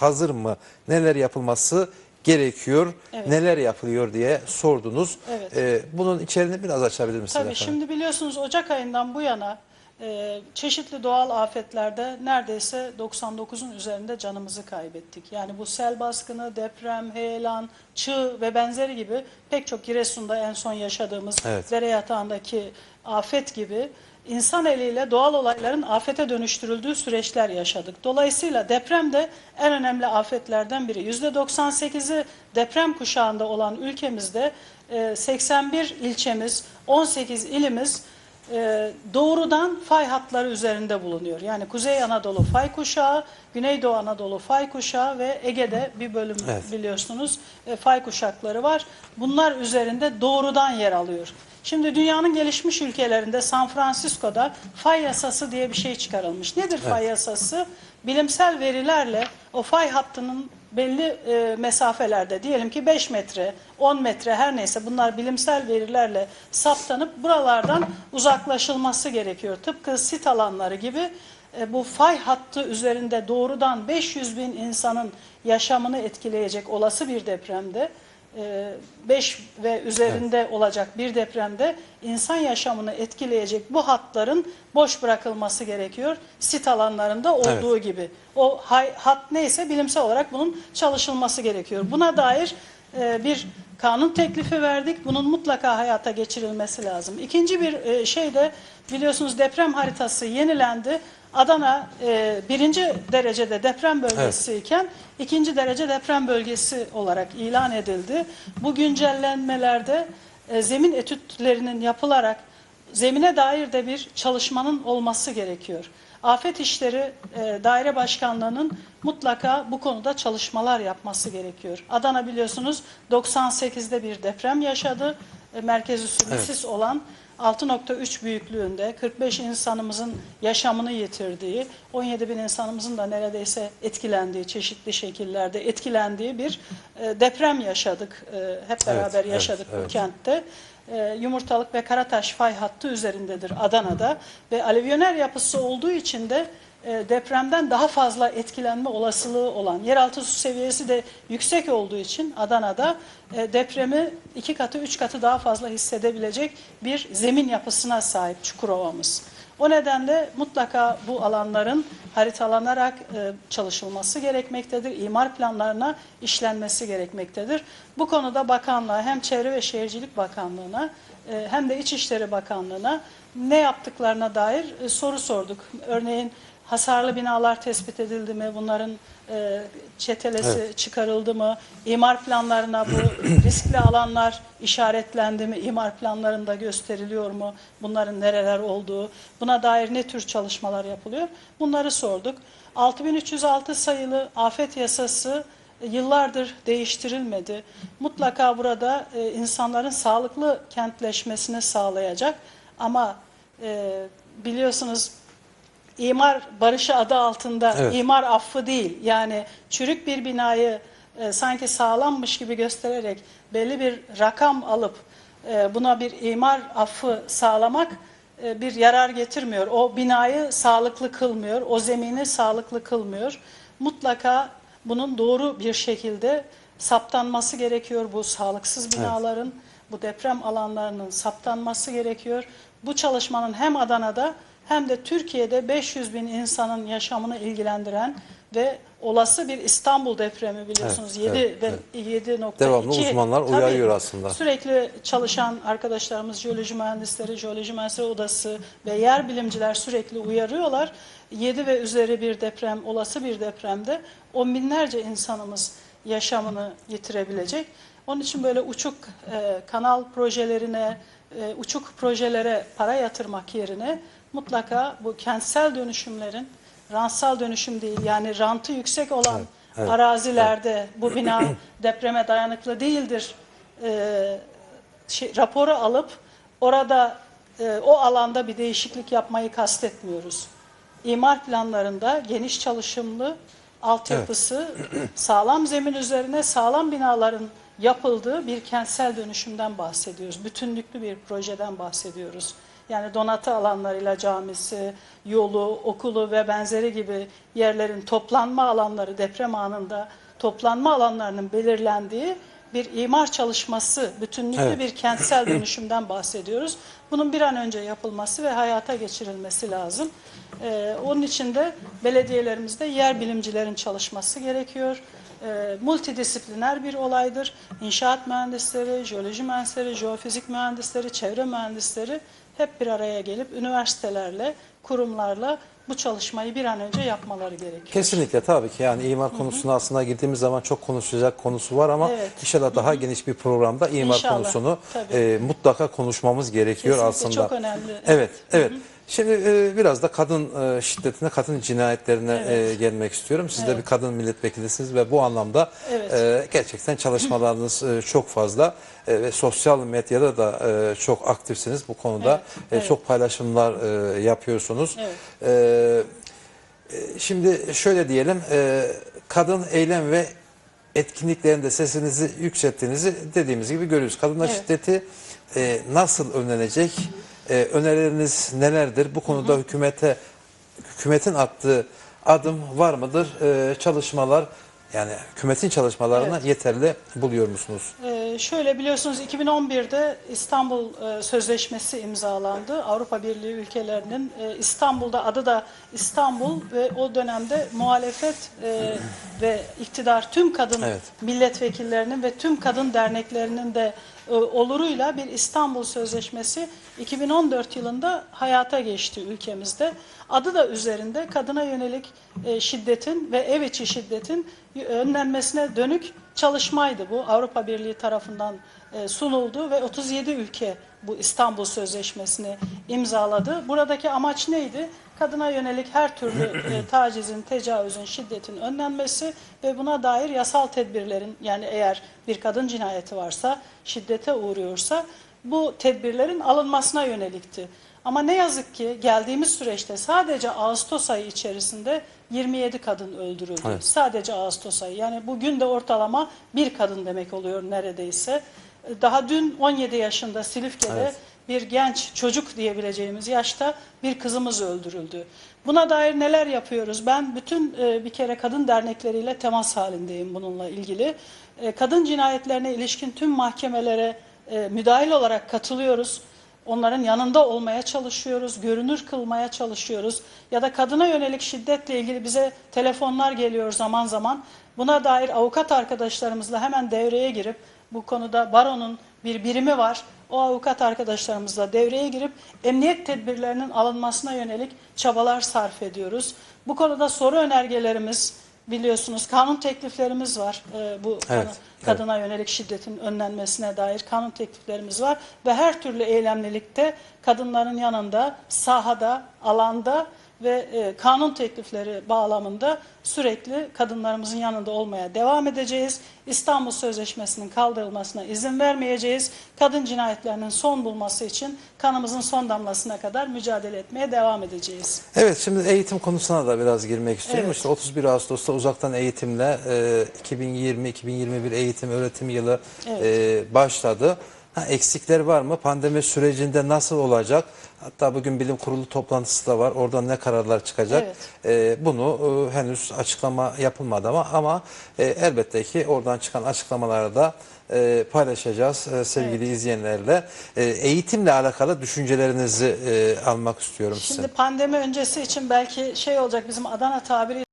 hazır mı? Neler yapılması gerekiyor? Evet. Neler yapılıyor diye sordunuz. Evet. Ee, bunun içeriğini biraz açabilir misiniz Tabii efendim? şimdi biliyorsunuz Ocak ayından bu yana e, çeşitli doğal afetlerde neredeyse 99'un üzerinde canımızı kaybettik. Yani bu sel baskını, deprem, heyelan, çığ ve benzeri gibi pek çok Giresun'da en son yaşadığımız Evet. dere yatağındaki afet gibi insan eliyle doğal olayların afete dönüştürüldüğü süreçler yaşadık. Dolayısıyla deprem de en önemli afetlerden biri. %98'i deprem kuşağında olan ülkemizde e, 81 ilçemiz, 18 ilimiz e, doğrudan fay hatları üzerinde bulunuyor. Yani Kuzey Anadolu fay kuşağı, Güneydoğu Anadolu fay kuşağı ve Ege'de bir bölüm Evet. biliyorsunuz e, fay kuşakları var. Bunlar üzerinde doğrudan yer alıyor. Şimdi dünyanın gelişmiş ülkelerinde San Francisco'da fay yasası diye bir şey çıkarılmış. Nedir fay yasası? Bilimsel verilerle o fay hattının belli e, mesafelerde diyelim ki 5 metre, 10 metre her neyse bunlar bilimsel verilerle saptanıp buralardan uzaklaşılması gerekiyor. Tıpkı sit alanları gibi e, bu fay hattı üzerinde doğrudan 500 bin insanın yaşamını etkileyecek olası bir depremde 5 ve üzerinde olacak bir depremde insan yaşamını etkileyecek bu hatların boş bırakılması gerekiyor. Sit alanlarında olduğu gibi. O hat neyse bilimsel olarak bunun çalışılması gerekiyor. Buna dair e, bir kanun teklifi verdik. Bunun mutlaka hayata geçirilmesi lazım. İkinci bir e, şey de biliyorsunuz deprem haritası yenilendi. Adana e, birinci derecede deprem bölgesi iken ikinci derece deprem bölgesi olarak ilan edildi. Bu güncellenmelerde e, zemin etütlerinin yapılarak zemine dair de bir çalışmanın olması gerekiyor. Afet İşleri e, Daire Başkanlığı'nın mutlaka bu konuda çalışmalar yapması gerekiyor. Adana biliyorsunuz 98'de bir deprem yaşadı. E, merkez üssü Lisis olan 6.3 büyüklüğünde 45 insanımızın yaşamını yitirdiği, 17 bin insanımızın da neredeyse etkilendiği, çeşitli şekillerde etkilendiği bir e, deprem yaşadık. E, hep beraber evet, yaşadık bu evet. kentte. E, Yumurtalık ve Karataş fay hattı üzerindedir Adana'da. Ve alevyoner yapısı olduğu için de depremden daha fazla etkilenme olasılığı olan yeraltı su seviyesi de yüksek olduğu için Adana'da e, depremi iki katı üç katı daha fazla hissedebilecek bir zemin yapısına sahip Çukurova'mız. O nedenle mutlaka bu alanların haritalanarak e, çalışılması gerekmektedir. İmar planlarına işlenmesi gerekmektedir. Bu konuda bakanlığa hem Çevre ve Şehircilik Bakanlığı'na e, hem de İçişleri Bakanlığı'na ne yaptıklarına dair e, soru sorduk. Örneğin hasarlı binalar tespit edildi mi? Bunların e, çetelesi çıkarıldı mı? İmar planlarına bu riskli alanlar işaretlendi mi? İmar planlarında gösteriliyor mu? Bunların nereler olduğu? Buna dair ne tür çalışmalar yapılıyor? Bunları sorduk. 6306 sayılı afet yasası yıllardır değiştirilmedi. Mutlaka burada e, insanların sağlıklı kentleşmesini sağlayacak ama e, biliyorsunuz imar barışı adı altında Evet. imar affı değil. Yani çürük bir binayı e, sanki sağlammış gibi göstererek belli bir rakam alıp e, buna bir imar affı sağlamak e, bir yarar getirmiyor. O binayı sağlıklı kılmıyor, o zemini sağlıklı kılmıyor. Mutlaka bunun doğru bir şekilde saptanması gerekiyor bu sağlıksız binaların, bu deprem alanlarının saptanması gerekiyor. Bu çalışmanın hem Adana'da hem de Türkiye'de 500 bin insanın yaşamını ilgilendiren ve olası bir İstanbul depremi biliyorsunuz Evet, 7 evet, ve 7.2 Devamlı uzmanlar uyarıyor aslında. Sürekli çalışan arkadaşlarımız, jeoloji mühendisleri, jeoloji mühendisleri odası ve yer bilimciler sürekli uyarıyorlar. 7 ve üzeri bir deprem, olası bir depremde on binlerce insanımız yaşamını yitirebilecek. Onun için böyle uçuk e, kanal projelerine, e, uçuk projelere para yatırmak yerine mutlaka bu kentsel dönüşümlerin rantsal dönüşüm değil yani rantı yüksek olan evet, arazilerde bu bina depreme dayanıklı değildir e, şey, raporu alıp orada e, o alanda bir değişiklik yapmayı kastetmiyoruz. İmar planlarında geniş çalışımlı altyapısı sağlam zemin üzerine sağlam binaların yapıldığı bir kentsel dönüşümden bahsediyoruz. Bütünlüklü bir projeden bahsediyoruz. Yani donatı alanlarıyla camisi, yolu, okulu ve benzeri gibi yerlerin toplanma alanları deprem anında toplanma alanlarının belirlendiği bir imar çalışması, bütünlüklü Evet. bir kentsel dönüşümden bahsediyoruz. Bunun bir an önce yapılması ve hayata geçirilmesi lazım. Ee, onun için de belediyelerimizde yer bilimcilerin çalışması gerekiyor. Ee, multidisipliner bir olaydır. İnşaat mühendisleri, jeoloji mühendisleri, jeofizik mühendisleri, çevre mühendisleri hep bir araya gelip üniversitelerle, kurumlarla bu çalışmayı bir an önce yapmaları gerekiyor. Kesinlikle tabii ki yani imar konusuna aslında girdiğimiz zaman çok konuşacak konusu var ama Evet. inşallah daha geniş bir programda imar İnşallah, konusunu tabii. e, mutlaka konuşmamız gerekiyor Kesinlikle aslında. çok önemli. Evet, evet. Şimdi e, biraz da kadın e, şiddetine, kadın cinayetlerine e, gelmek istiyorum. Siz de bir kadın milletvekilisiniz ve bu anlamda Evet. e, gerçekten çalışmalarınız e, çok fazla e, ve sosyal medyada da e, çok aktifsiniz bu konuda. Evet, E, evet. Çok paylaşımlar e, yapıyorsunuz. Evet. E, Şimdi şöyle diyelim, e, kadın eylem ve etkinliklerinde sesinizi yükselttiğinizi dediğimiz gibi görüyoruz. Kadına Evet. şiddeti e, nasıl önlenecek? E, önerileriniz nelerdir? Bu konuda hükümete hükümetin attığı adım var mıdır? E, çalışmalar yani hükümetin çalışmalarını Evet. yeterli buluyor musunuz? Ee, şöyle biliyorsunuz 2011'de İstanbul e, Sözleşmesi imzalandı. Avrupa Birliği ülkelerinin e, İstanbul'da adı da İstanbul ve o dönemde muhalefet e, ve iktidar tüm kadın Evet. milletvekillerinin ve tüm kadın derneklerinin de e, oluruyla bir İstanbul Sözleşmesi 2014 yılında hayata geçti ülkemizde. Adı da üzerinde kadına yönelik e, şiddetin ve ev içi şiddetin önlenmesine dönük çalışmaydı bu. Avrupa Birliği tarafından e, sunuldu ve 37 ülke bu İstanbul Sözleşmesi'ni imzaladı. Buradaki amaç neydi? Kadına yönelik her türlü e, tacizin, tecavüzün, şiddetin önlenmesi ve buna dair yasal tedbirlerin yani eğer bir kadın cinayeti varsa, şiddete uğruyorsa bu tedbirlerin alınmasına yönelikti. Ama ne yazık ki geldiğimiz süreçte sadece Ağustos ayı içerisinde 27 kadın öldürüldü. Evet. Sadece Ağustos ayı. Yani bugün de ortalama bir kadın demek oluyor neredeyse. Daha dün 17 yaşında Silifke'de Evet. Bir genç çocuk diyebileceğimiz yaşta bir kızımız öldürüldü. Buna dair neler yapıyoruz? Ben bütün e, bir kere kadın dernekleriyle temas halindeyim bununla ilgili. E, kadın cinayetlerine ilişkin tüm mahkemelere e, müdahil olarak katılıyoruz. Onların yanında olmaya çalışıyoruz, görünür kılmaya çalışıyoruz. Ya da kadına yönelik şiddetle ilgili bize telefonlar geliyor zaman zaman. Buna dair avukat arkadaşlarımızla hemen devreye girip bu konuda baronun bir birimi var. O avukat arkadaşlarımızla devreye girip emniyet tedbirlerinin alınmasına yönelik çabalar sarf ediyoruz. Bu konuda soru önergelerimiz biliyorsunuz kanun tekliflerimiz var. Ee, bu Evet, kadına yönelik şiddetin önlenmesine dair kanun tekliflerimiz var ve her türlü eylemlilikte kadınların yanında, sahada, alanda ve e, kanun teklifleri bağlamında sürekli kadınlarımızın yanında olmaya devam edeceğiz. İstanbul Sözleşmesi'nin kaldırılmasına izin vermeyeceğiz. Kadın cinayetlerinin son bulması için kanımızın son damlasına kadar mücadele etmeye devam edeceğiz. Evet şimdi eğitim konusuna da biraz girmek istiyorum. Evet. İşte 31 Ağustos'ta uzaktan eğitimle e, 2020-2021 eğitim öğretim yılı Evet. e, başladı. Ha, eksikler var mı? Pandemi sürecinde nasıl olacak? Hatta bugün bilim kurulu toplantısı da var. Oradan ne kararlar çıkacak? Evet. E, bunu e, henüz açıklama yapılmadı ama ama e, elbette ki oradan çıkan açıklamaları da e, paylaşacağız e, sevgili izleyenlerle. E, eğitimle alakalı düşüncelerinizi e, almak istiyorum Şimdi sizin. pandemi öncesi için belki şey olacak bizim Adana tabiri